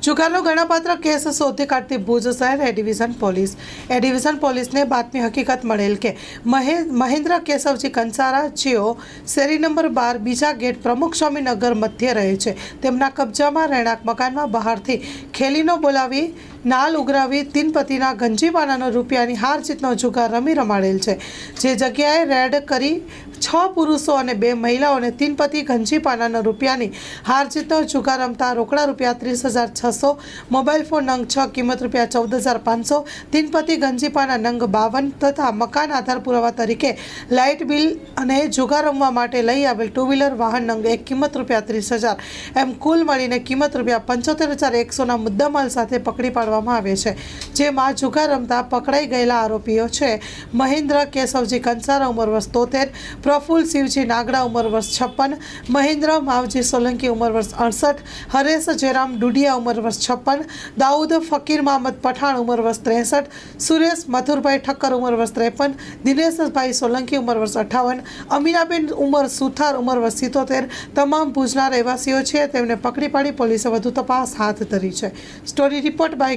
જુગારનો ગણપાત્ર case શોધી કાઢતી ભુજ શહેર A division police. A division પોલીસને બાતમી હકીકત મળેલ કે મહે, મહેન્દ્ર કેશવજી કંસારા, જેઓ શેરી નંબર બાર બીજા ગેટ પ્રમુખ સ્વામીનગર મધ્ય રહે છે, તેમના કબજામાં રહેણાંક મકાનમાં બહારથી ખેલીનો બોલાવી નાલ ઉઘરાવી તીનપતિના ગંજીપાનાનો રૂપિયાની હાર જીતનો જુગાર રમી રમાડેલ છે. જે જગ્યાએ રેડ કરી છ પુરુષો અને બે મહિલાઓને તીનપતિ ગંજીપાનાના રૂપિયાની હાર જીતનો જુગાર રમતા રોકડા રૂપિયા ત્રીસ હજાર છસો, મોબાઈલ ફોન નંગ છ, કિંમત રૂપિયા ચૌદ હજાર પાંચસો, તીનપતિ ગંજીપાના નંગ બાવન તથા મકાન આધાર પુરાવા તરીકે લાઇટ બિલ અને જુગાર રમવા માટે લઈ આવેલ ટુ વ્હીલર વાહન નંગ એક, કિંમત રૂપિયા ત્રીસ હજાર. એમ કુલ મળીને કિંમત રૂપિયા પંચોતેર હજાર એકસોના મુદ્દામાલ સાથે પકડી પાડવામાં આવે છે. જેમાં જુગાર રમતા પકડાઈ ગયેલા આરોપીઓ છે. મહેન્દ્ર કેશવજી કંસારા ઉંમર વર્ષ તોતેર, પ્રફુલ શિવજી નાગડા ઉંમર વર્ષ છપ્પન, મહેન્દ્ર માવજી સોલંકી ઉંમર વર્ષ અડસઠ, હરેશ જયરામ ડુડિયા ઉંમર વર્ષ છપ્પન, દાઉદ ફકીર મહમદ પઠાણ ઉંમર વર્ષ ત્રેસઠ, સુરેશ મથુરભાઈ ઠક્કર ઉંમર વર્ષ ત્રેપન, દિનેશભાઈ સોલંકી ઉંમર વર્ષ અઠાવન, અમીનાબેન ઉંમર સુથાર ઉંમર વર્ષ સિત્તોતેર, તમામ ભુજના રહેવાસીઓ છે. તેમને પકડી પાડી પોલીસે વધુ તપાસ હાથ ધરી છે. Story report by